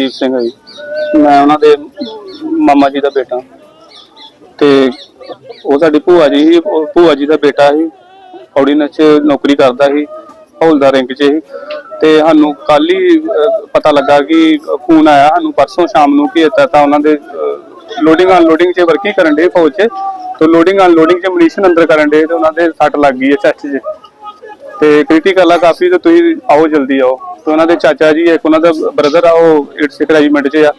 ਮਲਕੀਤ ਸਿੰਘ ਹੈ ਜੀ। ਮੈਂ ਉਹਨਾਂ ਦੇ ਮਾਮਾ ਜੀ ਦਾ ਬੇਟਾ। ਤੇ ਉਹ ਸਾਡੀ ਭੂਆ ਜੀ ਸੀ ਉਹ ਭੂਆ ਜੀ ਦਾ ਬੇਟਾ ਸੀ। ਆਰਡੀਨੈਂਸ 'ਚ ਨੌਕਰੀ ਕਰਦਾ ਸੀ ਹੌਲਦਾਰ ਰੈਂਕ 'ਚ ਸੀ। ਤੇ ਸਾਨੂੰ ਕੱਲ ਹੀ ਅਹ, ਪਤਾ ਲੱਗਾ ਕਿ ਫੋਨ ਆਇਆ ਸਾਨੂੰ ਪਰਸੋਂ ਸ਼ਾਮ ਨੂੰ ਕਿ ਇੱਦਾਂ ਤਾਂ ਉਹਨਾਂ ਦੇ ਲੋਡਿੰਗ ਅਨਲੋਡਿੰਗ 'ਚ ਵਰਕਿੰਗ ਕਰਨ ਦੇ ਫੌਜ 'ਚ। ਤੇ ਲੋਡਿੰਗ ਅਨਲੋਡਿੰਗ 'ਚ ਮਨੀਸ਼ਨ ਅੰਦਰ ਕਰਨ ਦੇ ਤੇ ਉਹਨਾਂ ਦੇ ਸੱਟ ਲੱਗ ਗਈ ਹੈ ਚੈਸਟ 'ਚ। ਤੇ ਕ੍ਰਿਟੀਕਲ ਆ ਕਾਫੀ ਤੇ ਤੁਸੀਂ ਆਓ ਜਲਦੀ ਆਓ। ਤੇ ਉਹਨਾਂ ਦੇ ਚਾਚਾ ਜੀ, ਇੱਕ ਉਹਨਾਂ ਦਾ ਬ੍ਰਦਰ ਆ, ਉਹ 86 ਰੈਜੀਮੈਂਟ 'ਚ ਆ।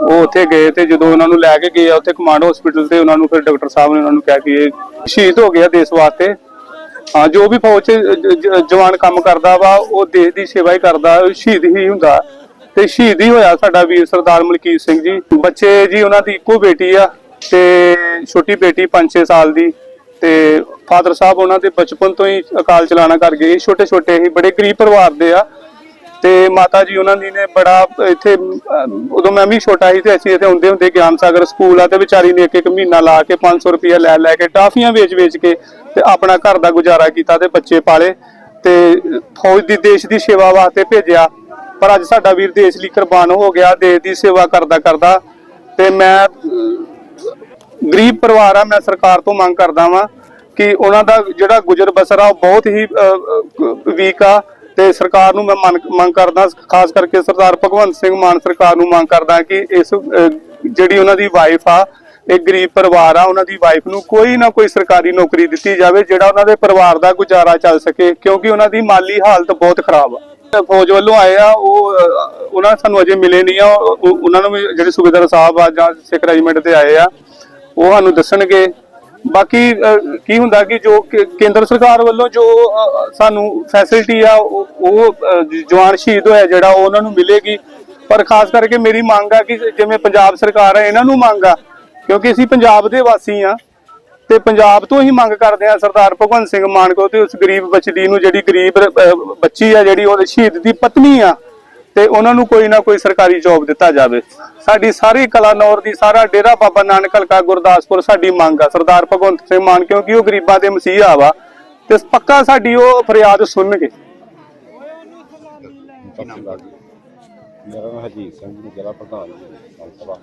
ਉਹ ਉੱਥੇ ਗਏ ਤੇ ਜਦੋਂ ਉਹਨਾਂ ਨੂੰ ਲੈ ਕੇ ਗਏ ਉੱਥੇ ਕਮਾਂਡ ਹਸਪੀਟਲ ਤੇ ਉਹਨਾਂ ਨੂੰ ਫਿਰ ਡਾਕਟਰ ਸਾਹਿਬ ਨੇ ਉਹਨਾਂ ਨੂੰ ਕਿਹਾ ਕਿ ਇਹ ਸ਼ਹੀਦ ਹੋ ਗਿਆ ਦੇਸ਼ ਵਾਸਤੇ। ਹਾਂ, ਜੋ ਵੀ ਫੌਜ 'ਚ ਜਵਾਨ ਕੰਮ ਕਰਦਾ ਵਾ, ਉਹ ਦੇਸ਼ ਦੀ ਸੇਵਾ ਹੀ ਕਰਦਾ, ਸ਼ਹੀਦ ਹੀ ਹੁੰਦਾ। ਤੇ ਸ਼ਹੀਦ ਹੀ ਹੋਇਆ ਸਾਡਾ ਵੀਰ ਸਰਦਾਰ ਮਲਕੀਤ ਸਿੰਘ ਜੀ। ਬੱਚੇ ਜੀ, ਉਹਨਾਂ ਦੀ ਇੱਕੋ ਬੇਟੀ ਆ ਤੇ ਛੋਟੀ ਬੇਟੀ 5-6 ਸਾਲ ਦੀ। ਤੇ ਫਾਦਰ ਸਾਹਿਬ ਉਹਨਾਂ ਦੇ ਬਚਪਨ ਤੋਂ ਹੀ ਅਕਾਲ ਚਲਾਣਾ ਕਰ ਗਏ। ਛੋਟੇ ਛੋਟੇ ਹੀ, ਬੜੇ ਗਰੀਬ ਪਰਿਵਾਰ ਦੇ ਆ। ਤੇ ਮਾਤਾ ਜੀ ਉਹਨਾਂ ਦੀ ਨੇ ਬੜਾ, ਇੱਥੇ, ਉਦੋਂ ਮੈਂ ਵੀ ਛੋਟਾ ਸੀ ਤੇ ਅਸੀਂ ਇੱਥੇ ਹੁੰਦੇ ਹੁੰਦੇ ਗਿਆਨ ਸਾਗਰ ਸਕੂਲ ਆ ਤੇ ਵਿਚਾਰੀ ਨੇ ਇੱਕ ਇੱਕ ਮਹੀਨਾ ਲਾ ਕੇ 500 ਰੁਪਇਆ ਲੈ ਲੈ ਕੇ ਟਾਫੀਆਂ ਵੇਚ ਵੇਚ ਕੇ ਤੇ ਆਪਣਾ ਘਰ ਦਾ ਗੁਜ਼ਾਰਾ ਕੀਤਾ ਤੇ ਬੱਚੇ ਪਾਲੇ ਤੇ ਫੌਜ ਦੀ, ਦੇਸ਼ ਦੀ ਸੇਵਾ ਵਾਸਤੇ ਭੇਜਿਆ। ਪਰ ਅੱਜ ਸਾਡਾ ਵੀਰ ਦੇਸ਼ ਲਈ ਕੁਰਬਾਨ ਹੋ ਗਿਆ, ਦੇਸ਼ ਦੀ ਸੇਵਾ ਕਰਦਾ ਕਰਦਾ ਤੇ ਮੈਂ, ਗਰੀਬ ਪਰਿਵਾਰ ਆ, ਮੈਂ ਸਰਕਾਰ ਤੋਂ ਮੰਗ ਕਰਦਾ ਵਾਂ ਕਿ ਉਹਨਾਂ ਦਾ ਜਿਹੜਾ ਗੁਜ਼ਰ ਬਸਰ ਆ, ਉਹ ਬਹੁਤ ਹੀ ਵੀਕ ਆ। ਤੇ ਸਰਕਾਰ ਨੂੰ ਮੈਂ ਮੰਗ ਕਰਦਾ ਖਾਸ ਕਰਕੇ ਸਰਦਾਰ ਭਗਵੰਤ ਸਿੰਘ ਮਾਨ ਸਰਕਾਰ ਨੂੰ ਮੰਗ ਕਰਦਾ ਕਿ ਇਸ ਜਿਹੜੀ ਉਹਨਾਂ ਦੀ ਵਾਈਫ ਆ ਇੱਕ ਗਰੀਬ ਪਰਿਵਾਰ ਆ ਉਹਨਾਂ ਦੀ ਵਾਈਫ ਨੂੰ ਕੋਈ ਨਾ ਕੋਈ ਸਰਕਾਰੀ ਨੌਕਰੀ ਦਿੱਤੀ ਜਾਵੇ ਜਿਹੜਾ ਉਹਨਾਂ ਦੇ ਪਰਿਵਾਰ ਦਾ ਗੁਜ਼ਾਰਾ ਚੱਲ ਸਕੇ ਕਿਉਂਕਿ ਉਹਨਾਂ ਦੀ ਮਾਲੀ ਹਾਲਤ ਬਹੁਤ ਖਰਾਬ ਆ। ਫੌਜ ਵੱਲੋਂ ਆਏ ਆ ਉਹ ਅਹ, ਉਹਨਾਂ ਸਾਨੂੰ ਅਜੇ ਮਿਲੇ ਨਹੀਂ ਆ ਉਹਨਾਂ ਨੂੰ ਵੀ ਜਿਹੜੇ ਸੂਬੇਦਾਰ ਸਾਹਿਬ ਆ ਜਾਂ ਸਿੱਖ ਰੈਜੀਮੈਂਟ ਤੇ ਆਏ ਆ ਉਹ ਸਾਨੂੰ ਦੱਸਣਗੇ ਬਾਕੀ ਕੀ ਹੁੰਦਾ ਕਿ ਜੋ ਕੇਂਦਰ ਸਰਕਾਰ ਵੱਲੋਂ ਜੋ ਸਾਨੂੰ ਫੈਸਿਲਿਟੀ ਆ, ਉਹ ਜਵਾਨ ਸ਼ਹੀਦ ਹੋਇਆ ਜਿਹੜਾ ਉਹਨਾਂ ਨੂੰ ਮਿਲੇਗੀ। ਪਰ ਖਾਸ ਕਰਕੇ ਮੇਰੀ ਮੰਗ ਆ ਕਿ ਜਿਵੇਂ ਪੰਜਾਬ ਸਰਕਾਰ ਆ, ਇਹਨਾਂ ਨੂੰ ਮੰਗ ਆ, ਕਿਉਂਕਿ ਅਸੀਂ ਪੰਜਾਬ ਦੇ ਵਾਸੀ ਆ, ਤੇ ਪੰਜਾਬ ਤੋਂ ਹੀ ਮੰਗ ਕਰਦੇ ਆ ਸਰਦਾਰ ਭਗਵੰਤ ਸਿੰਘ ਮਾਨ ਕੋ ਤੇ ਉਸ ਗਰੀਬ ਬੱਚੀ ਨੂੰ ਜਿਹੜੀ ਗਰੀਬ ਬੱਚੀ ਆ, ਜਿਹੜੀ ਉਹ ਸ਼ਹੀਦ ਦੀ ਪਤਨੀ ਆ ਤੇ ਉਹਨਾਂ ਨੂੰ ਕੋਈ ਨਾ ਕੋਈ ਸਰਕਾਰੀ ਜੌਬ ਦਿੱਤਾ ਜਾਵੇ। ਸਾਡੀ ਸਾਰੀ ਕਲਾਨੌਰ ਦੀ, ਸਾਰਾ ਡੇਰਾ ਬਾਬਾ ਨਾਨਕ ਹਲਕਾ ਗੁਰਦਾਸਪੁਰ ਸਾਡੀ ਮੰਗ ਆ। ਸਰਦਾਰ ਭਗਵੰਤ ਸਿੰਘ ਮਾਨ, ਕਿਉਂਕਿ ਉਹ ਗਰੀਬਾਂ ਦੇ ਮਸੀਹਾ ਵਾ, ਤੇ ਪੱਕਾ ਸਾਡੀ ਉਹ ਫਰਿਆਦ ਸੁਣਨਗੇ। ਮੇਰਾ ਨਾਮ ਹਰਜੀਤ ਸਿੰਘ ਜੀ, ਜ਼ਿਲ੍ਹਾ ਪ੍ਰਧਾਨ ਜੀ ਸਭਾ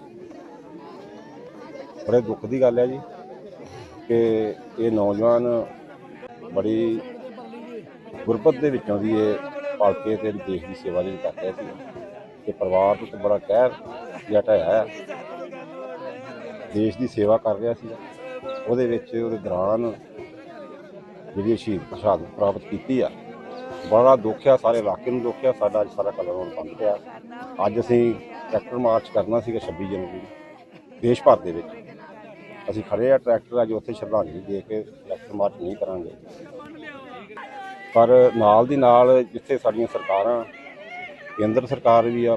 ਬੜੇ ਦੁੱਖ ਦੀ ਗੱਲ ਹੈ ਜੀ ਕਿ ਇਹ ਨੌਜਵਾਨ ਬੜੀ ਗੁਰਬਤ ਦੇ ਵਿੱਚੋਂ ਦੀ ਇਹ ਪਲ ਕੇ ਤੇ ਦੇਸ਼ ਦੀ ਸੇਵਾ ਜਿਹੜੀ ਕਰ ਰਿਹਾ ਸੀ। ਤੇ ਪਰਿਵਾਰ ਤੋਂ ਬੜਾ ਕਹਿਰ ਜਿਹਾ ਢਾਇਆ ਦੇਸ਼ ਦੀ ਸੇਵਾ ਕਰ ਰਿਹਾ ਸੀ। ਉਹਦੇ ਵਿੱਚ ਉਹਦੇ ਦੌਰਾਨ ਜਿਹੜੀ ਇਹ ਸ਼ਹੀਦ ਸ਼ਹਾਦਤ ਪ੍ਰਾਪਤ ਕੀਤੀ ਆ। ਬੜਾ ਦੁੱਖ ਆ, ਸਾਰੇ ਇਲਾਕੇ ਨੂੰ ਦੁੱਖ ਆ, ਸਾਡਾ ਅੱਜ ਸਾਰਾ ਕਲਰ ਹੁਣ ਬੰਦ ਪਿਆ। ਅੱਜ ਅਸੀਂ ਟਰੈਕਟਰ ਮਾਰਚ ਕਰਨਾ ਸੀਗਾ 26 ਜਨਵਰੀ ਨੂੰ, ਦੇਸ਼ ਭਰ ਦੇ ਵਿੱਚ। ਅਸੀਂ ਖੜੇ ਆ ਟਰੈਕਟਰ, ਅੱਜ ਉੱਥੇ ਸ਼ਰਧਾਂਜਲੀ ਦੇ ਕੇ ਟਰੈਕਟਰ ਮਾਰਚ ਨਹੀਂ ਕਰਾਂਗੇ। ਪਰ ਨਾਲ ਦੀ ਨਾਲ ਜਿੱਥੇ ਸਾਡੀਆਂ ਸਰਕਾਰਾਂ, ਕੇਂਦਰ ਸਰਕਾਰ ਵੀ ਆ,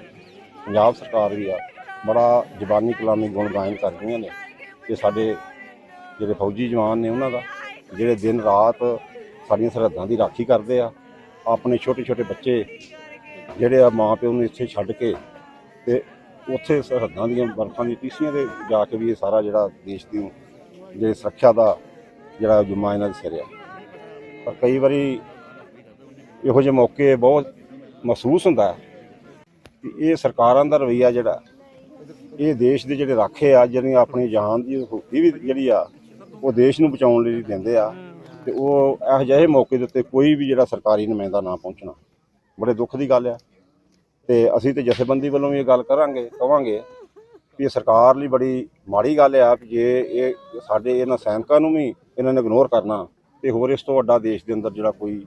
ਪੰਜਾਬ ਸਰਕਾਰ ਵੀ ਆ, ਬੜਾ ਜ਼ਬਾਨੀ ਕਲਾਮੀ ਗੁਣ ਗਾਇਨ ਕਰ ਰਹੀਆਂ ਨੇ ਕਿ ਸਾਡੇ ਜਿਹੜੇ ਫੌਜੀ ਜਵਾਨ ਨੇ ਉਹਨਾਂ ਦਾ, ਜਿਹੜੇ ਦਿਨ ਰਾਤ ਸਾਡੀਆਂ ਸਰਹੱਦਾਂ ਦੀ ਰਾਖੀ ਕਰਦੇ ਆ, ਆਪਣੇ ਛੋਟੇ ਛੋਟੇ ਬੱਚੇ ਜਿਹੜੇ ਆ ਮਾਂ ਪਿਓ ਨੂੰ ਇੱਥੇ ਛੱਡ ਕੇ ਤੇ ਉੱਥੇ ਸਰਹੱਦਾਂ ਦੀਆਂ ਬਰਫਾਂ ਦੀ ਟੀਸੀਆਂ ਤੇ ਜਾ ਕੇ ਵੀ ਇਹ ਸਾਰਾ ਜਿਹੜਾ ਦੇਸ਼ ਦੀ ਜਿਹੜੀ ਸੁਰੱਖਿਆ ਦਾ ਜਿਹੜਾ ਜੁਮਾ ਇਹਨਾਂ ਦੇ ਸਿਰ ਆ। ਪਰ ਕਈ ਵਾਰੀ ਇਹੋ ਜਿਹੇ ਮੌਕੇ ਬਹੁਤ ਮਹਿਸੂਸ ਹੁੰਦਾ ਕਿ ਇਹ ਸਰਕਾਰਾਂ ਦਾ ਰਵਈਆ ਜਿਹੜਾ ਇਹ ਦੇਸ਼ ਦੇ ਜਿਹੜੇ ਰਾਖੇ ਆ ਜਿਹੜੀ ਆਪਣੀ ਜਾਨ ਦੀ ਹੁਕਤੀ ਵੀ ਜਿਹੜੀ ਆ, ਉਹ ਦੇਸ਼ ਨੂੰ ਬਚਾਉਣ ਲਈ ਦਿੰਦੇ ਆ ਤੇ ਉਹ ਇਹੋ ਜਿਹੇ ਮੌਕੇ ਦੇ ਉੱਤੇ ਕੋਈ ਵੀ ਜਿਹੜਾ ਸਰਕਾਰੀ ਨੁਮਾਇੰਦਾ ਨਾ ਪਹੁੰਚਣਾ। ਬੜੇ ਦੁੱਖ ਦੀ ਗੱਲ ਆ। ਤੇ ਅਸੀਂ ਤੇ ਜਥੇਬੰਦੀ ਵੱਲੋਂ ਵੀ ਇਹ ਗੱਲ ਕਰਾਂਗੇ, ਕਵਾਂਗੇ ਵੀ ਇਹ ਸਰਕਾਰ ਲਈ ਬੜੀ ਮਾੜੀ ਗੱਲ ਆ ਵੀ ਜੇ ਇਹ ਸਾਡੇ ਇਹਨਾਂ ਸੈਨਿਕਾਂ ਨੂੰ ਵੀ ਇਹਨਾਂ ਨੇ ਇਗਨੋਰ ਕਰਨਾ ਤੇ ਹੋਰ ਇਸ ਤੋਂ ਵੱਡਾ ਦੇਸ਼ ਦੇ ਅੰਦਰ ਜਿਹੜਾ ਕੋਈ